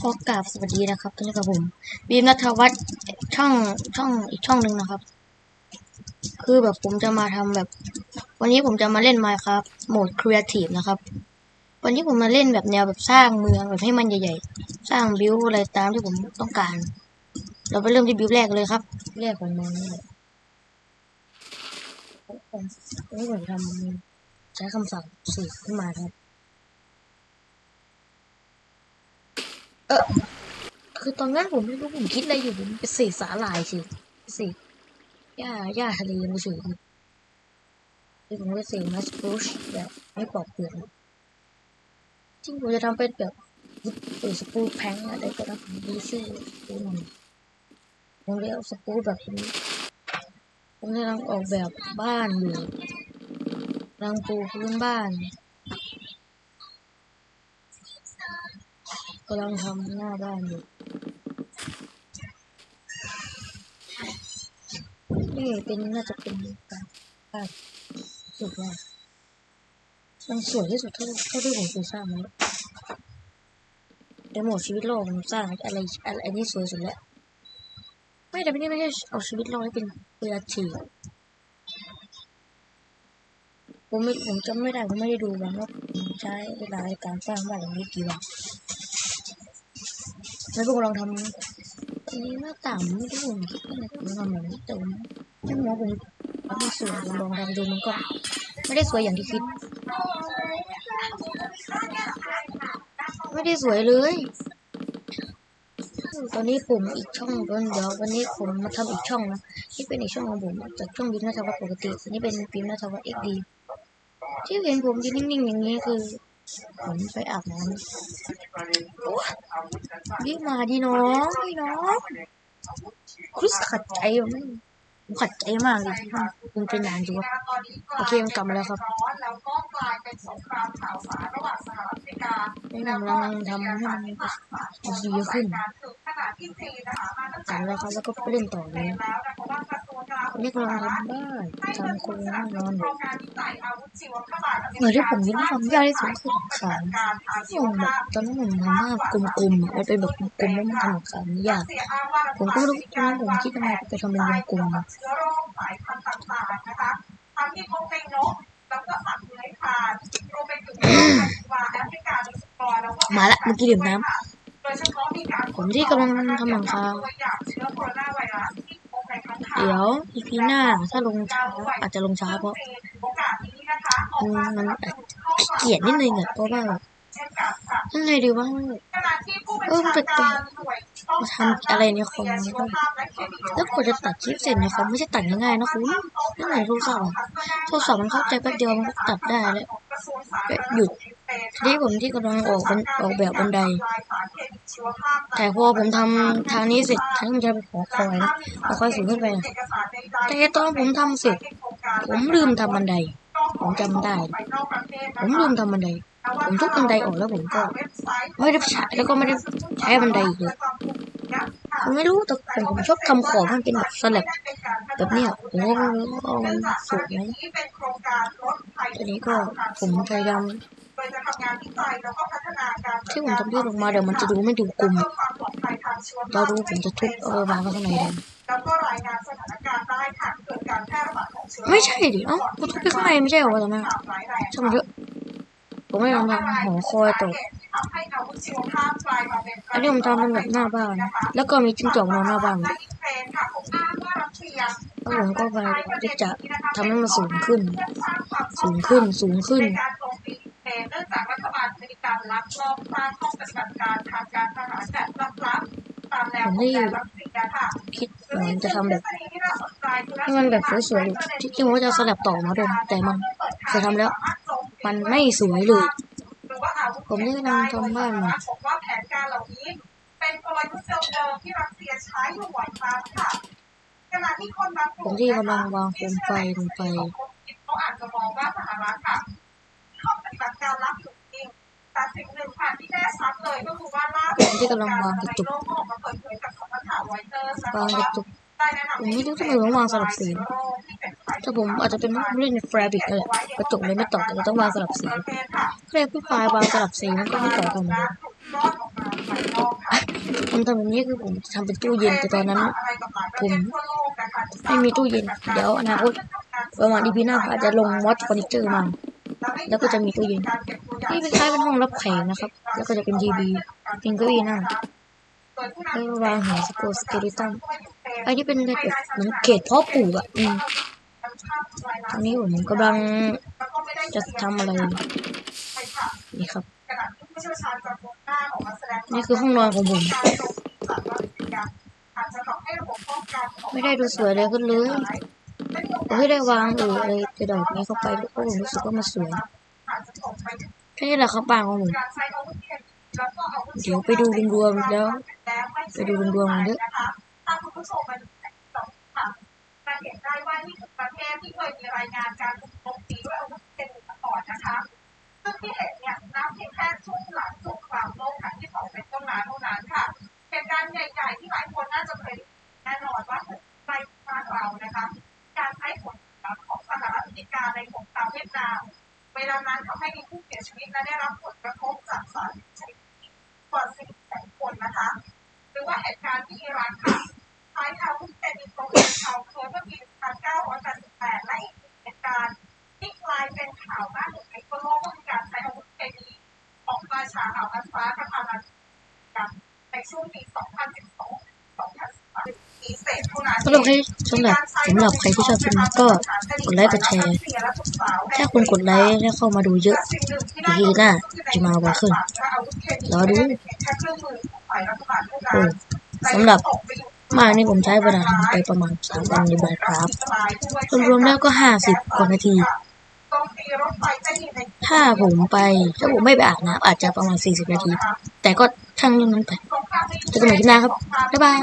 ขอกราบสวัสดีนะครับท่านผู้ชมผม บีมนัทวัฒน์ช่องช่องอีกช่องหนึ่งนะครับ คือแบบผมจะมาทำแบบ วันนี้ผมจะมาเล่น Minecraft โหมด Creative นะครับ วันนี้ผมมาเล่นแบบแนวแบบสร้างเมืองแบบให้มันใหญ่ๆ สร้างบิวอะไรตามที่ผมต้องการ เราไปเริ่มที่บิวแรกเลยครับแรกของมืองนี่แหละวันนี้ผมทำใช้คำสั่งสื่ขึ้นมาครับ เออคือตอนนั้นผมไม่รู้ผมคิดอะไรอยู่ผมไปเสกสาหร่ายสิเสกหญ้าหญ้าทะเลมาเฉยครับที่ผมก็เสกมัสบูชแบบไม่ปอกเปลือกจริงผมจะทำเป็นแบบเออสปูแพงอะไรก็ได้ผมดูชื่อดูมันผมเรียกสปูแบบนี้ผมกำลังออกแบบบ้านอยู่กำลังปูพื้นบ้าน กำลังทำหน้าบ้านอยู่นี่เป็นน่าจะเป็นการภาพสุดว่ามันสวยที่สุดเท่าเท่าที่ผมเคยสร้างมาแล้วแต่โหมดชีวิตโลกผมสร้างอะไรอะไรอันนี้สวยสุดแล้วไม่แต่ไม่ได้ไม่ใช่เอาชีวิตโลกให้เป็นเวลาทีผมไม่ผมจำไม่ได้ผมไม่ได้ดูวันว่าผมใช้เวลาในการสร้างบ้านหลังนี้กี่วัน แล้วพวกเราทำอันนี้หน้าต่างไม่รู้ผมคิดว่าผมทำแบบนี้แต่ว่าไม่รู้ว่าผมไม่สวยลองทำดูมันก็ไม่ได้สวยอย่างที่คิด ไม่ได้สวยเลย ตอนนี้ผมอีกช่องเดี๋ยววันนี้ผมมาทำอีกช่องนะที่เป็นอีกช่องของผมจากช่องบินนัทวัฒน์ปกติอันนี้เป็นบินนัทวัฒน์เอ็กดีที่เห็นผมยืนนิ่งๆอย่างนี้คือ ผมไปอาบน้ำโอ้รีบมาดิน้องดิน้องคริสขัดใจผมผมขัดใจมากเลยที่คุณเป็นนานจังวะโอเคมันกลับมาแล้วครับแล้วก็กลายเป็นสงครามข่าวสารระหว่างสหรัฐอเมริกานี่กำลังทำให้มันดีขึ้นขณะที่จีนนะคะมาตั้งกลับแล้วครับแล้วก็ไปเล่นต่อเลยแล้วนะ เพราะว่ากระทรวงกลาโหอัมนนี้กำลังทำบ้านทำโครงห้องนอนอโครยู่งการวิจัยอาวุธชีวภาพเหมือนที่ผมคิดว่าทำยากที่สุดคือขายผมแบบตอนนั้นผมทำภาพกลมๆอะมันเป็นแบบกลมๆแล้วมันทำขายไม่ยากเสียอ้างว่าผมก็ไม่รู้ตอนนั้นผมคิดยังไงไปทำเป็นวงกลมอะเชื้อโรคสายพันธุ์ต่างๆนะคะทั้งที่พบในนกแล้วก็สัตว์เลื้อยคลานรวมไปถึงวาแอฟริกาโดยเฉพาะแล้วก็มาละเมื่อกี้ดื่มน้โดยเฉพาะมีการผมที่กำลังทำหลังคา เดี๋ยวอีพีหน้าถ้าลงช้าอาจจะลงช้าเพราะมันมันสนับสอาจนุนข้อขี้ความเกียจนิดนึงอะเพราะว่าแบบเช่นกันค่ะยังไงดีวะขณะที่ผู้บัญชาการหน่วยป้องกันมาทำอะไรในคอมชีวภาพและเคมีแล้วกว่าจะตัดคลิปเสร็จเนี่ยเขาไม่ใช่ตัดง่ายๆนะคุณนั่นไหนโทรศัพท์อะโทรศัพท์มันเข้าใจแป๊บเดียวมันก็ตัดได้แล้วหยุดเป็นที่ผมที่กำลังออกออกแบบบันได แต่พอผมทำทางนี้เสร็จทางนี้มันจะเป็นหอคอยนะหอคอยสูงขึ้นไปนะแต่ตอนผมทำเสร็จ ผมลืมทำบันได ผมจำได้ ผมลืมทำบันได ผมทุบบันไดออกแล้วผมก็ไม่ได้ใช้แล้วก็ไม่ได้ใช้บันไดอีกเลยผมไม่รู้แต่ผมผมชอบทำของมันเป็นแบบสลับแบบเนี้ยผมก็ไม่รู้ว่ามันสวยไหมทีนี้ก็ผมพยายาม ที่ผมทำยอดออกมาเดี๋ยวมันจะดูไม่ดูกลมเราดูผมจะทุบเอาไปวางไว้ข้างในแทนแล้วก็รายงานสถานการณ์ได้หากเกิดการแพร่ระบาดของเชื้อไม่ใช่ดิเอ้ากูทุบไปข้างในไม่ใช่เหรอวะตอนนั้นข่าวร้ายแรงช่างมันเถอะผมไม่ยอมทำหอคอยตกที่ทำให้อาวุธชีวภาพกลายมาเป็นอันนี้ผมทำเป็นแบบหน้าบ้าน แล้วก็มีจิ้งจอกนอนหน้าบ้านและยูเครนค่ะผมอ้างว่ารัสเซียแล้วผมก็พยายามที่จะทำให้มันสูงขึ้น สูงขึ้นสูงขึ้น ลักลอบสร้างห้องปฏิบัติการทางการทหารแบบลับๆตามแนวของแดนรัสเซียค่ะคิดเหมือนจะทำแบบให้มันแบบสวยๆอยู่ที่จริงผมว่าจะสลับต่อมาด้วยแต่มันเคยทำแล้ว มันไม่สวยเลย ผมนี่กำลังทำบ้านอยู่ผมว่าแผนการเหล่านี้ เป็นกลยุทธ์เดิมๆที่รัสเซียใช้อยู่บ่อยครั้งค่ะขณะที่คนบางกผลุ่มมที่กำลังวางโคมไฟลงไปเขาอาจจะมองว่าสหรัฐค่ะห้องปฏิบัติการลับอยู่จริง แต่สิ่งหนึ่งค่ะที่แน่ชัดเลยก็คือว่าล่าผมที่กำลังวางกระจุกวางกระจุกได้แนะนำผมไม่รู้ทำไมผมวางสลับสีถ้าผมอาจจะเป็นเล่นในแฟร์บิกนั่นแหละกระจกเลยไม่ต่อแต่ต้องวางสลับสีเรียกพี่ปายวางสลับสีมันก็ไม่ต่อกันเหมือนเดิมรอดออกมาภายนอกค่ะทำแบบนี้คือผมทำเป็นตู้เย็นแต่ตอนนั้น ผมไม่มีตู้เย็น เดี๋ยวอนาคตประมาณอีพีหน้าอาจจะลงมอดเฟอร์นิเจอร์มา แล้วก็จะมีตู้เย็น นี่เป็นคล้ายเป็นห้องรับแขกนะครับ แล้วก็จะเป็นทีวีเป็นเก้าอี้นั่งแล้ววางหัวสโกสเกลิตันไอ้นี่เป็นแบบเหมือนเขตพาะปลูกอะอืมตอนนี้ผมกำลังจะทำอะไรนี่ครับ นี่คือห้องนอนของผม ไม่ได้ดูสวยเลยขึ้นเลยไม่ได้วางเอออะไรกระดอกนี้เข้าไปแล้วก็ผมรู้สึกว่ามันสวย นี้แหละครับบ้านของผมเดี๋ยวไปดูรวมๆแล้ว ไปดูรวมๆกันเถอะ ลานั้นทำให้มีผู้เสียชีวิตและได้รับผลกระทบจากสารพิษกว่าสี่แสนคนนะคะ หรือว่าเหตุการณ์ที่อิรักค่ะใช้อาวุธเป็นอินโทรชาวเคิร์ดเมื่อปี1988และอีกเหตุการณ์ที่กลายเป็นข่าวหน้าหนึ่งในทั่วโลกก็คือการใช้อาวุธเคมีของราชาอ่าวอันฟ้าประธานาธิบดีในช่วงปี2012 2013ปีเศษเท่านั้น สำหรับใครสำหรับสำหรับใครที่ชอบคลิปนี้ก็กดไลค์กดแชร์ถ้าคุณกดไลค์แล้วเข้ามาดูเยอะอีพีหน้าจะมาไวขึ้นรอดูโอ้สำหรับมากนี่ผมใช้เวลาทำไปประมาณสามวันในบายครับรวมๆแล้วก็ห้าสิบกว่านาที ถ้าผมไปถ้าผมไม่ไปอาบน้ำอาจจะประมาณสี่สิบนาที แต่ก็ช่างเรื่องนั้นไปเจอกันใหม่คลิปหน้าครับ บ๊ายบาย